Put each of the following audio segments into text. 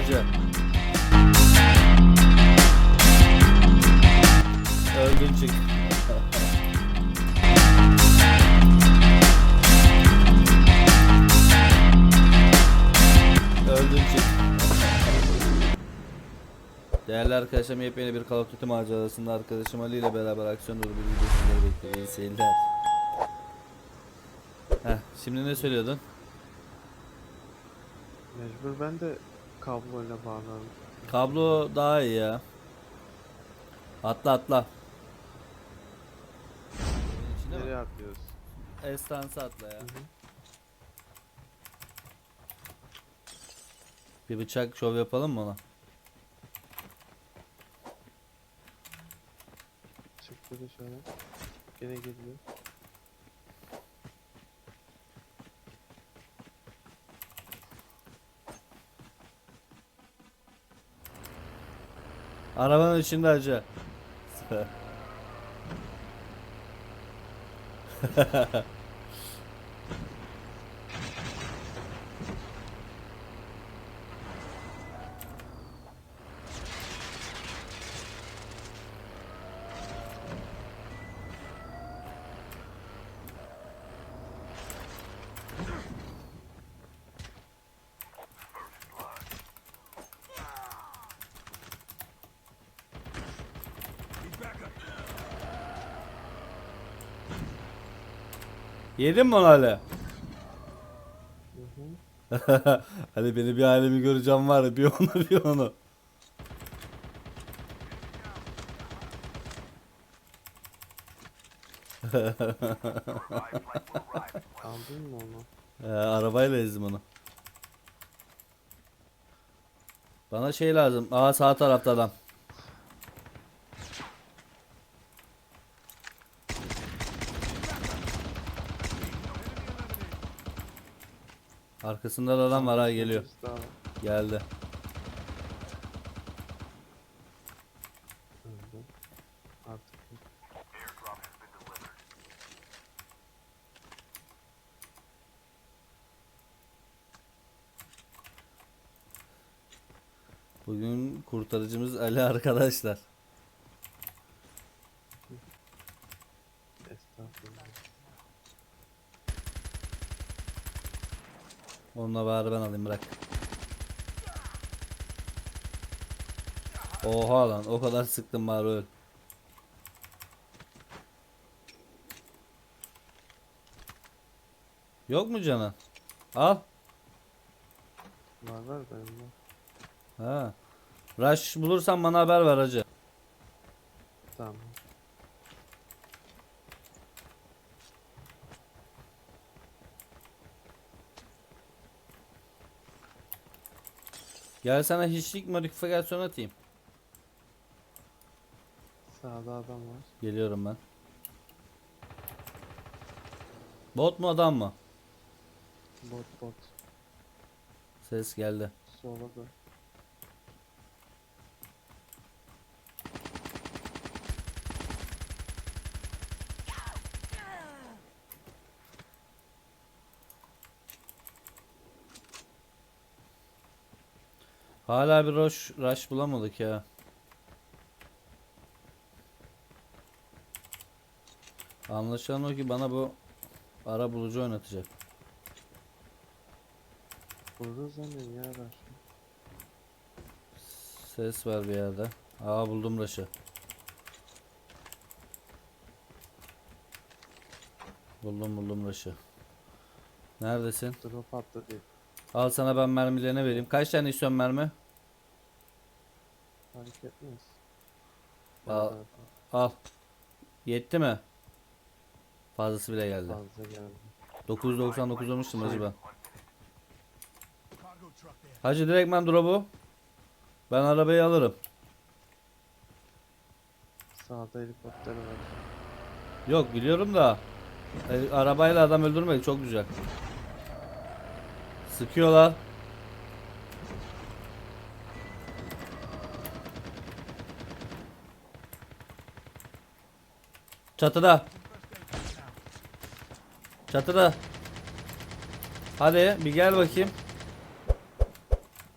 çık. Öldün çık. Değerli arkadaşlarım yepyeni bir Call of Duty macerasında arkadaşım Ali ile beraber aksiyon dolu bir video sizleri bekliyor. İyi seyirler. Heh, şimdi ne söylüyordun? Mecbur ben de kabloyla bağlandım. Kablo daha iyi ya. Atla atla. Nereye atlıyoruz? Estansı atla ya. Bir bıçak şov yapalım mı ona? Çıktı da şöyle. Gene geliyor. Arabanın içinde acı. Yedin mi onu hı. Hadi beni bir alemi göreceğim var ya bir onu bir onu. Aldın mı onu? Ee, arabayla ezdim onu. Bana şey lazım. Aa sağ tarafta adam. Arkasında da adam var ha geliyor. Geldi. Bugün kurtarıcımız Ali arkadaşlar. Onunla bari ben alayım bırak. Oha lan o kadar sıktım bari öl. Yok mu canın? Al. Var var benim. Ha. Rush bulursan bana haber ver hacı. Tamam. Gel sana hiçlik modifikasyon atayım. Sağda adam var. Geliyorum ben. Bot mu adam mı? Bot bot. Ses geldi. Sola da. Hala bir rush, rush bulamadık ya. Anlaşılan o ki bana bu ara bulucu oynatacak. Burada zaten ya var. Ses var bir yerde. Aa buldum rush'ı. Buldum buldum rush'ı. Neredesin? Drop attı değil. Al sana ben mermilerine vereyim. Kaç tane istiyorsun mermi? Fark etmez. Al. Al. Yetti mi? Fazlası bile geldi. Fazla geldi. 999 olmuştum acaba. Hacı direkt ben drop'u. Ben arabayı alırım. Sağda helikopter var. Yok biliyorum da. e, arabayla adam öldürmek çok güzel. Sıkıyorlar. Çatıda. Çatıda. Hadi bir gel bakayım.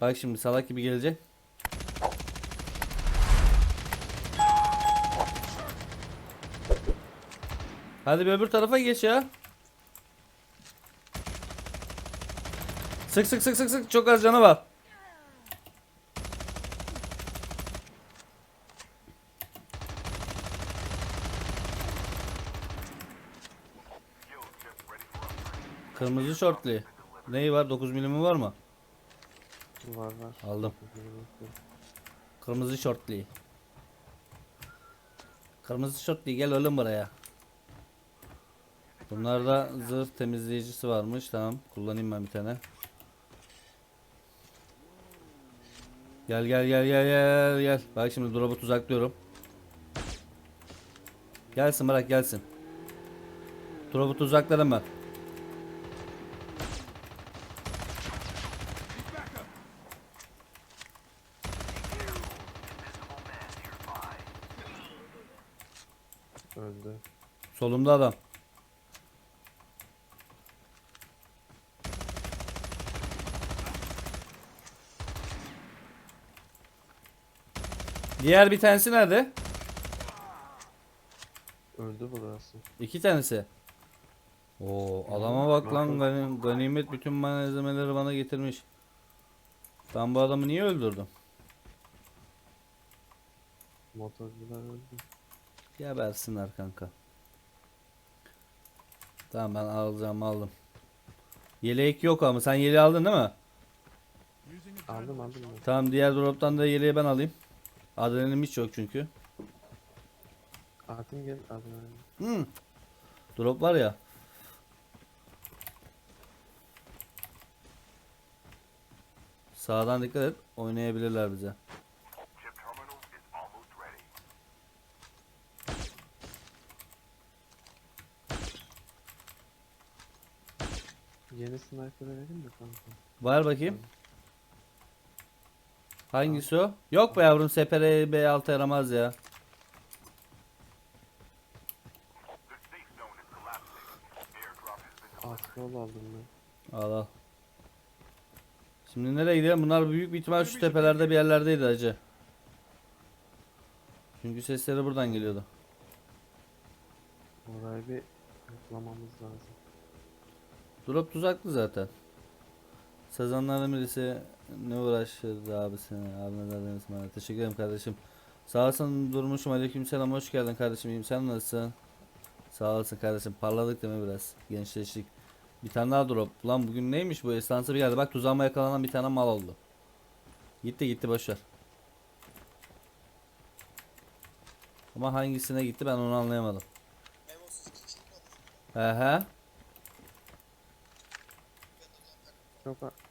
Bak şimdi salak gibi gelecek. Hadi bir öbür tarafa geç ya. Sık sık sık sık sık çok az canı var. Kırmızı şortlu. Neyi var? 9 milimi var mı? Var var. Aldım. Kırmızı şortlu. Kırmızı şortlu gel oğlum buraya. Bunlarda zırh temizleyicisi varmış. Tamam. Kullanayım ben bir tane. Gel gel gel gel gel gel. Bak şimdi drop'u tuzaklıyorum. Gelsin bırak gelsin. Drop'u tuzakladım ben. Öldü. Solumda adam. Diğer bir tanesi nerede? Öldü burası. İki tanesi. Oo adama bak lan gani- ganimet bütün malzemeleri bana getirmiş. Ben bu adamı niye öldürdüm? Motorcular öldü. Gebersinler kanka. Tamam ben alacağım aldım. Yelek yok ama sen yeleği aldın değil mi? Aldım aldım ben. Tamam diğer drop'tan da yeleği ben alayım. Adrenalin hiç yok çünkü. Hatim gel aldım. Hmm. Drop var ya. Sağdan dikkat et. Oynayabilirler bize. Yeni sniper verelim mi kanka? Var bakayım. Hangisi o? Yok be yavrum SPR B6 yaramaz ya. Aldım ben. Al al. Şimdi nereye gidelim? Bunlar büyük bir ihtimal şu tepelerde bir yerlerdeydi hacı. Çünkü sesleri buradan geliyordu. Orayı bir yoklamamız lazım. Drop tuzaklı zaten. Sezonlardan birisi ne uğraşırdı abisine. Abine de bana. Teşekkür ederim kardeşim. Sağ olasın durmuşum. Aleykümselam. Hoş geldin kardeşim. İyiyim. Sen nasılsın? Sağ olasın kardeşim. Parladık değil mi biraz? Gençleştik. Bir tane daha drop. Lan bugün neymiş bu? Estansı bir geldi. Bak tuzağıma yakalanan bir tane mal oldu. Gitti gitti boşver. Ama hangisine gitti ben onu anlayamadım. He he. Çok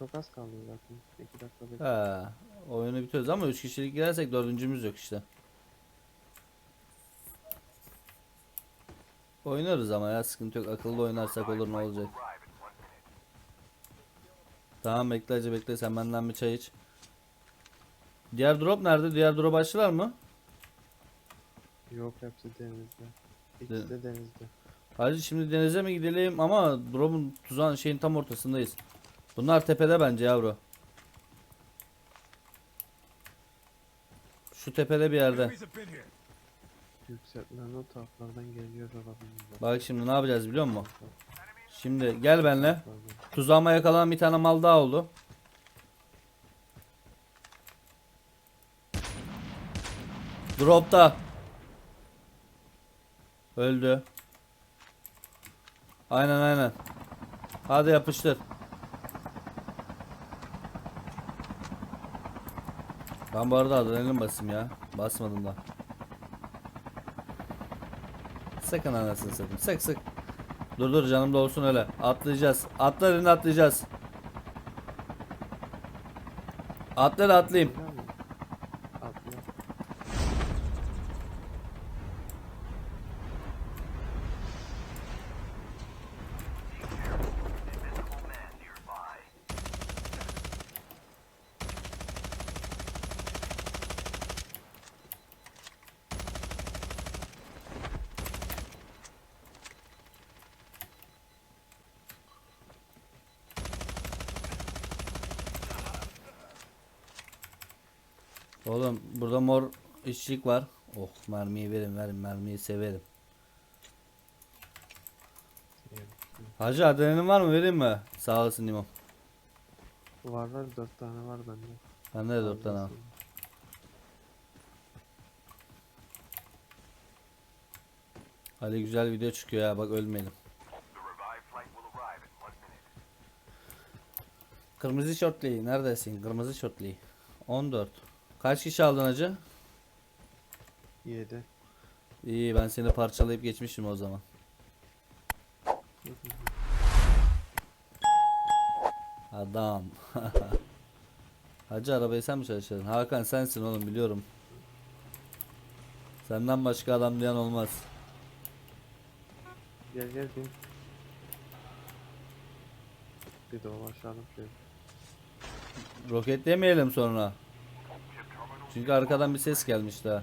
çok az kaldı zaten. 2 dakika bekle. He. Oyunu bitiriyoruz ama 3 kişilik girersek dördüncümüz yok işte. Oynarız ama ya sıkıntı yok. Akıllı oynarsak olur ne olacak. Tamam bekle hacı bekle sen benden bir çay iç. Diğer drop nerede? Diğer drop açtılar mı? Yok hepsi denizde. İkisi de denizde. Hacı şimdi denize mi gidelim ama drop'un tuzağın şeyin tam ortasındayız. Bunlar tepede bence yavru. Şu tepede bir yerde. Enemies have been here. Yükseltmen o taraflardan geliyor olabilir. Bak şimdi ne yapacağız biliyor musun? Şimdi gel benle. Tuzağıma yakalanan bir tane mal daha oldu. Dropta. Öldü. Aynen aynen. Hadi yapıştır. Ben bu arada adrenalin basayım ya. Basmadım da. Sakın anasını satayım. Sık sık. Dur dur canım da olsun öyle. Atlayacağız. Atlar in atlayacağız. Atlar atlayayım. Oğlum burada mor işçilik var. Oh mermiyi verin verin mermiyi severim. Hacı adrenalin var mı vereyim mi? Sağ olasın İmam. Var var dört tane var bende. Bende de dört tane var. Ali güzel video çıkıyor ya bak ölmeyelim. Kırmızı şortli neredesin? Kırmızı şortli. 14. Kaç kişi aldın hacı? Yedi. İyi ben seni parçalayıp geçmişim o zaman. Adam. Hacı arabayı sen mi çalıştırdın? Hakan sensin oğlum biliyorum. Senden başka adam diyen olmaz. Gel gel bin. Bir dolaşalım şöyle. Roketlemeyelim sonra. Çünkü arkadan bir ses gelmiş daha.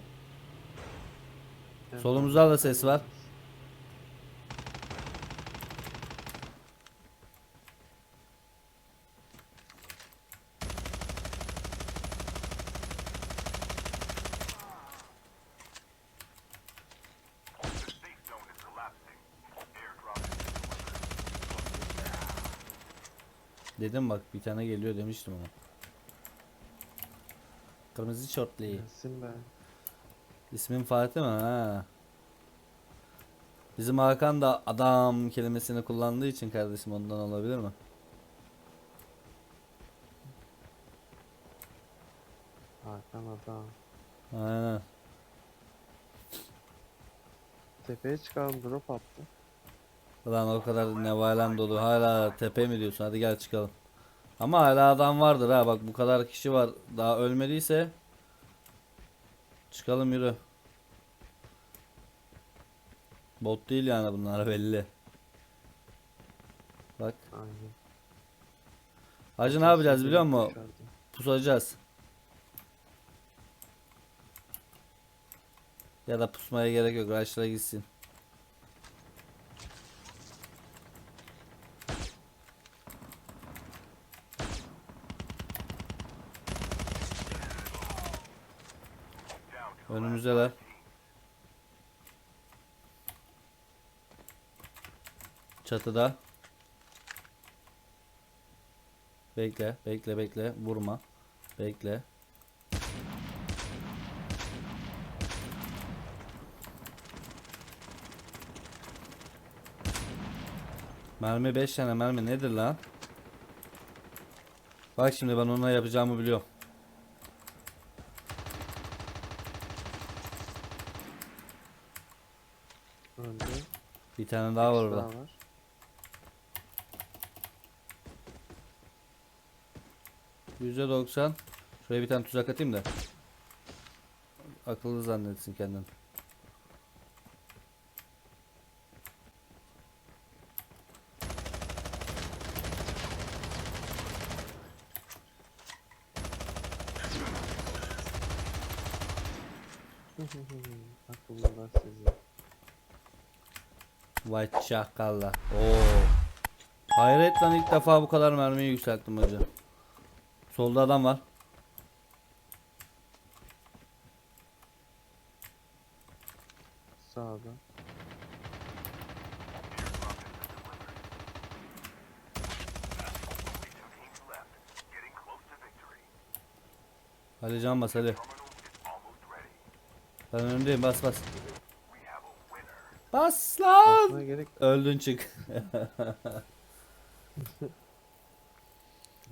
Solumuzda da ses var. Dedim bak bir tane geliyor demiştim ona. Kırmızı şortlu. Gelsin be. İsmin Fatih mi? Ha. Bizim Hakan da adam kelimesini kullandığı için kardeşim ondan olabilir mi? Hakan adam. Aynen. Tepeye çıkalım drop attı. Ulan o kadar nevalem dolu. Hala tepe mi diyorsun? Hadi gel çıkalım. Ama hala adam vardır ha. Bak bu kadar kişi var. Daha ölmediyse çıkalım yürü. Bot değil yani bunlar belli. Bak. Aynen. Hacı ne yapacağız biliyor musun? Pusacağız. Ya da pusmaya gerek yok. Raşla gitsin. Önümüzdeler. Çatıda. Bekle, bekle, bekle. Vurma. Bekle. Mermi 5 tane mermi nedir lan? Bak şimdi ben ona yapacağımı biliyorum. Öldü. Bir tane daha var orada. daha var. %90. Şuraya bir tane tuzak atayım da. Akıllı zannetsin kendini. Akıllılar sizi. Vay çakalla. Oo. Hayret lan ilk defa bu kadar mermiyi yükselttim hocam. Solda adam var. Sağda. Ali can bas hadi. Ben önündeyim bas bas. Bas lan. Basmaya gerek Öldün çık.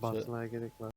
basmaya gerek var.